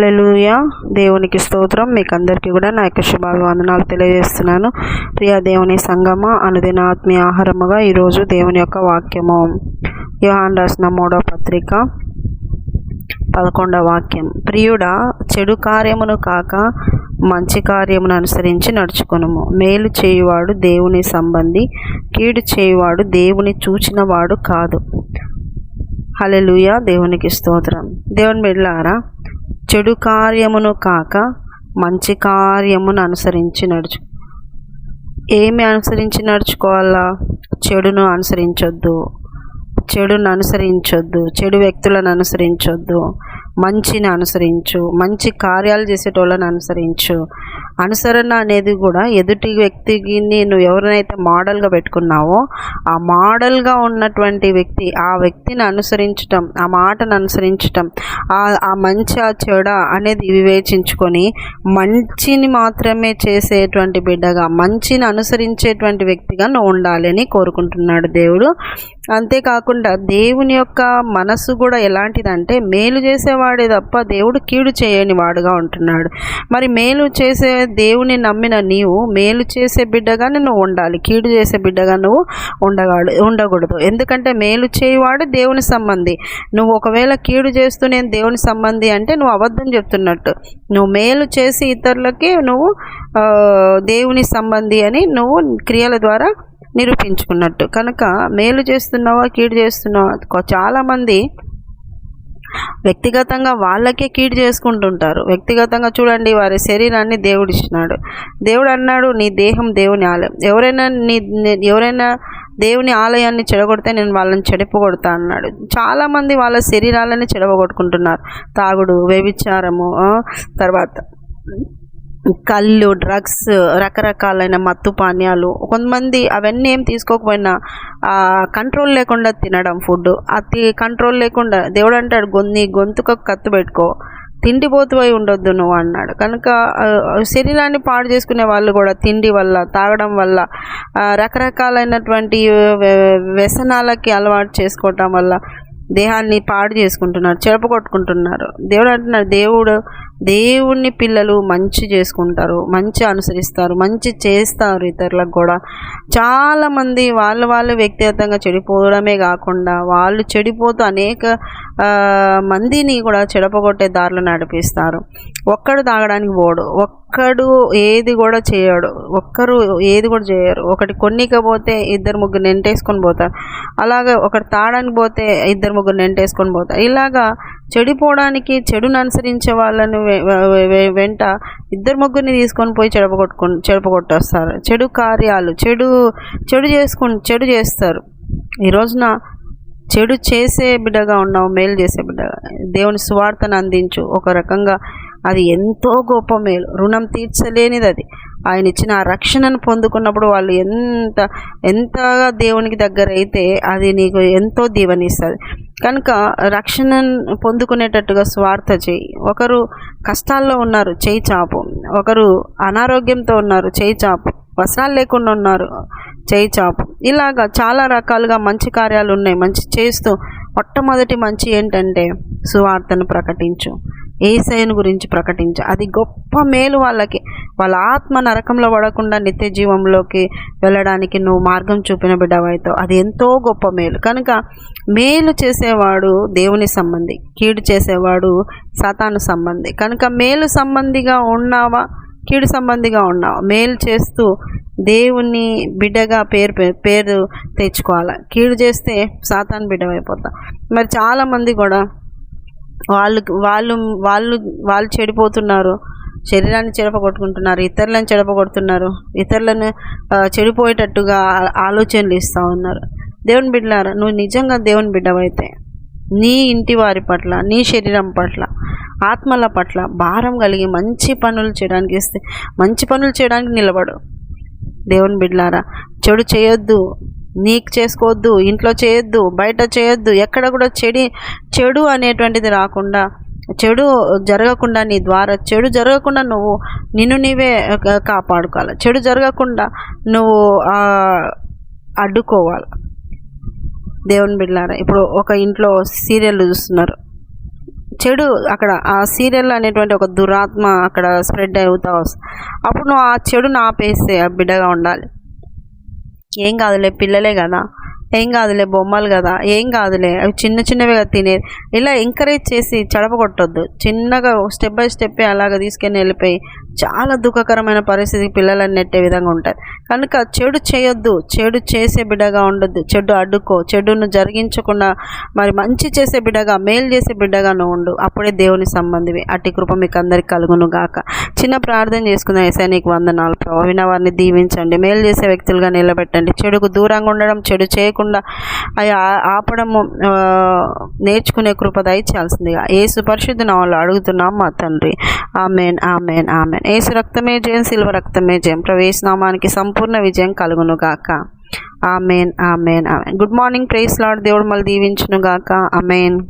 హల్లెలూయా. దేవునికి స్తోత్రం. మీకు అందరికీ కూడా నా యొక్క శుభాభివందనాలు తెలియజేస్తున్నాను. ప్రియ దేవుని సంగమ అనుదిన ఆత్మీయ ఆహారముగా ఈరోజు దేవుని యొక్క వాక్యము. యోహాన్ రాసిన మూడో పత్రిక పదకొండవ వాక్యం. ప్రియుడా చెడు కార్యమును కాక మంచి కార్యమును అనుసరించి నడుచుకునుము. మేలు చేయువాడు దేవుని సంబంధి కీడు చేయువాడు దేవుని చూచినవాడు కాదు. హల్లెలూయా. దేవునికి స్తోత్రం. దేవుని బిడ్లారా చెడు కార్యమును కాక మంచి కార్యమును అనుసరించి నడుచు. ఏమి అనుసరించి నడుచుకోవాలా? చెడును అనుసరించొద్దు. చెడును అనుసరించొద్దు. చెడు వ్యక్తులను అనుసరించొద్దు. మంచిని అనుసరించు. మంచి కార్యాలు చేసేటోళ్ళని అనుసరించు. అనుసరణ అనేది కూడా ఎదుటి వ్యక్తికి నువ్వు ఎవరినైతే మోడల్గా పెట్టుకున్నావో ఆ మోడల్గా ఉన్నటువంటి వ్యక్తి ఆ వ్యక్తిని అనుసరించటం ఆ మాటను అనుసరించటం ఆ మంచి ఆ చెడ అనేది వివేచించుకొని మంచిని మాత్రమే చేసేటువంటి బిడ్డగా మంచిని అనుసరించేటువంటి వ్యక్తిగా నువ్వు ఉండాలని కోరుకుంటున్నాడు దేవుడు. అంతేకాకుండా దేవుని యొక్క మనసు కూడా ఎలాంటిదంటే మేలు చేసేవాడే తప్ప దేవుడు కీడు చేయని వాడుగా ఉంటున్నాడు. మరి మేలు చేసే దేవుని నమ్మిన నీవు మేలు చేసే బిడ్డగానే నువ్వు ఉండాలి. కీడు చేసే బిడ్డగా నువ్వు ఉండగాడు ఉండకూడదు. ఎందుకంటే మేలు చేయవాడు దేవుని సంబంధి. నువ్వు ఒకవేళ కీడు చేస్తూ నేను దేవుని సంబంధి అంటే నువ్వు అబద్ధం చెప్తున్నట్టు. నువ్వు మేలు చేసి ఇతరులకి నువ్వు దేవుని సంబంధి అని నువ్వు క్రియల ద్వారా నిరూపించుకున్నట్టు. కనుక మేలు చేస్తున్నావా కీడు చేస్తున్నావా? చాలామంది వ్యక్తిగతంగా వాళ్ళకే కీడు చేసుకుంటుంటారు. వ్యక్తిగతంగా చూడండి వారి శరీరాన్ని దేవుడు ఇచ్చినాడు దేవుడు అన్నాడు నీ దేహం దేవుని ఆలయం. ఎవరైనా నీ ఎవరైనా దేవుని ఆలయాన్ని చెడగొడితే నేను వాళ్ళని చెడిపోగొడతా అన్నాడు. చాలామంది వాళ్ళ శరీరాలని చెడగొట్టుకుంటున్నారు. తాగుడు వ్యభిచారము తర్వాత కళ్ళు డ్రగ్స్ రకరకాలైన మత్తు పానీయాలు కొంతమంది అవన్నీ ఏం తీసుకోకపోయినా కంట్రోల్ లేకుండా తినడం ఫుడ్ అది కంట్రోల్ లేకుండా దేవుడు అంటాడు గొంతు గొంతుకు కత్తు పెట్టుకో. తిండిపోతువై ఉండొద్దు నువ్వు అన్నాడు. కనుక శరీరాన్ని పాడు చేసుకునే వాళ్ళు కూడా తిండి వల్ల తాగడం వల్ల రకరకాలైనటువంటి వ్య- వ్యసనాలకి అలవాటు చేసుకోవటం వల్ల దేహాన్ని పాడు చేసుకుంటున్నారు చెడపగొట్టుకుంటున్నారు దేవుడు అంటున్నారు దేవుడు దేవుణ్ణి పిల్లలు మంచి చేసుకుంటారు మంచి అనుసరిస్తారు మంచి చేస్తారు ఇతరులకు కూడా. చాలామంది వాళ్ళు వాళ్ళు వ్యక్తిగతంగా చెడిపోవడమే కాకుండా వాళ్ళు చెడిపోతూ అనేక మందిని కూడా చెడపగొట్టే దారిలో నడిపిస్తారు. ఒక్కడు తాగడానికి పోడు ఒక్కడు ఏది కూడా చేయడు. ఒక్కరు ఏది కూడా చేయరు. ఒకటి కొన్నికపోతే ఇద్దరు ముగ్గురు నెంటేసుకొని పోతారు. అలాగే ఒకటి తాగడానికి పోతే ఇద్దరు ముగ్గురు నెంటేసుకొని పోతారు. ఇలాగా చెడిపోవడానికి చెడును అనుసరించే వాళ్ళని వెంట ఇద్దరు ముగ్గురిని తీసుకొని పోయి చెడపగొట్టుకు చెడపగొట్టేస్తారు. చెడు కార్యాలు చెడు చెడు చేసుకుని చెడు చేస్తారు. ఈ రోజున చెడు చేసే బిడ్డగా ఉన్నావు మేలు చేసే బిడ్డగా. దేవుని సువార్తను అందించు. ఒక రకంగా అది ఎంతో గొప్ప మేలు. రుణం తీర్చలేనిది అది ఆయన ఇచ్చిన ఆ రక్షణను పొందుకున్నప్పుడు వాళ్ళు ఎంత ఎంతగా దేవునికి దగ్గర అయితే అది నీకు ఎంతో దీవనిస్తుంది. కనుక రక్షణ పొందుకునేటట్టుగా స్వార్థ చేయి. ఒకరు కష్టాల్లో ఉన్నారు చేయి చాపు. ఒకరు అనారోగ్యంతో ఉన్నారు చేయి చాపు. వస్త్రాలు లేకుండా ఉన్నారు చేయి చాపు. ఇలాగా చాలా రకాలుగా మంచి కార్యాలు ఉన్నాయి. మంచి చేస్తూ మొట్టమొదటి మంచి ఏంటంటే సువార్తను ప్రకటించు. ఏసైను గురించి ప్రకటించు. అది గొప్ప మేలు వాళ్ళకి. వాళ్ళ ఆత్మ నరకంలో పడకుండా నిత్య జీవంలోకి వెళ్ళడానికి నువ్వు మార్గం చూపిన బిడ్డవైతావు. అది ఎంతో గొప్ప మేలు. కనుక మేలు చేసేవాడు దేవుని సంబంధి కీడు చేసేవాడు సాతాను సంబంధి. కనుక మేలు సంబంధిగా ఉన్నావా? కీడు సంబంధిగా ఉన్నావా? మేలు చేస్తూ దేవుని బిడ్డగా పేరు పేరు తెచ్చుకోవాలి? కీడు చేస్తే సాతాన్ బిడ్డవైపోతా మరి చాలామంది కూడా వాళ్ళు వాళ్ళు వాళ్ళు వాళ్ళు చెడిపోతున్నారు. శరీరాన్ని చెడపగొట్టుకుంటున్నారు ఇతరులను చెడపగొడుతున్నారు. ఇతరులను చెడిపోయేటట్టుగా ఆలోచనలు ఇస్తూ ఉన్నారు. దేవుని బిడ్డలారా నువ్వు నిజంగా దేవుని బిడ్డవైతే నీ ఇంటి వారి పట్ల నీ శరీరం పట్ల ఆత్మల పట్ల భారం కలిగి మంచి పనులు చేయడానికి ఇస్తే మంచి పనులు చేయడానికి నిలబడు. దేవుని బిడ్డలారా చెడు చేయొద్దు. నీకు చేసుకోవద్దు ఇంట్లో చేయొద్దు బయట చేయొద్దు ఎక్కడ కూడా చెడి చెడు అనేటువంటిది రాకుండా చెడు జరగకుండా నీ ద్వారా చెడు జరగకుండా నువ్వు నిన్ను నీవే కాపాడుకోవాలి. చెడు జరగకుండా నువ్వు అడ్డుకోవాలి. దేవుని బిడ్డలారా ఇప్పుడు ఒక ఇంట్లో సీరియల్ చూస్తున్నారు. చెడు అక్కడ ఆ సీరియల్ అనేటువంటి ఒక దురాత్మ అక్కడ స్ప్రెడ్ అవుతా వస్తుంది అప్పుడు నువ్వు ఆ చెడును ఆపేస్తే ఆ బిడ్డగా ఉండాలి. ఏం కాదులే పిల్లలే కదా. ఏం కాదులే బొమ్మలు కదా. ఏం కాదులే. అవి చిన్న చిన్నవిగా తినేది ఇలా ఎంకరేజ్ చేసి చెడపగొట్టొద్దు. చిన్నగా స్టెప్ బై స్టెప్ అలాగ తీసుకొని వెళ్ళిపోయి చాలా దుఃఖకరమైన పరిస్థితికి పిల్లలని నెట్టే విధంగా ఉంటుంది కనుక చెడు చేయొద్దు. చెడు చేసే బిడ్డగా ఉండొద్దు. చెడు అడ్డుకో. చెడును జరిగించకుండా మరి మంచి చేసే బిడ్డగా మేలు చేసే బిడ్డగా నువ్వు ఉండు. అప్పుడే దేవుని సంబంధివి. అట్టి కృప మీకు అందరికి కలుగును గాక. చిన్న ప్రార్థన చేసుకుందాం. ఏసా నీకు వందనాలు ప్రభావ వారిని దీవించండి. మేలు చేసే వ్యక్తులుగా నిలబెట్టండి. చెడుకు దూరంగా ఉండడం చెడు చేయకుండా అవి ఆపడము నేర్చుకునే కృప దయచేయాల్సిందిగా. ఏసు పరిశుద్ధ నామలు అడుగుతున్నాం మా తండ్రి. Amen amen amen. ఏసు రక్తమే జయం సిల్వ రక్తమే జయం. ప్రవేశనామానికి సంపూర్ణ విజయం కలుగును గాక. Amen amen amen. Good morning praise Lord దేవుడు మళ్ళీ దీవించునుగాక ఆమెన్.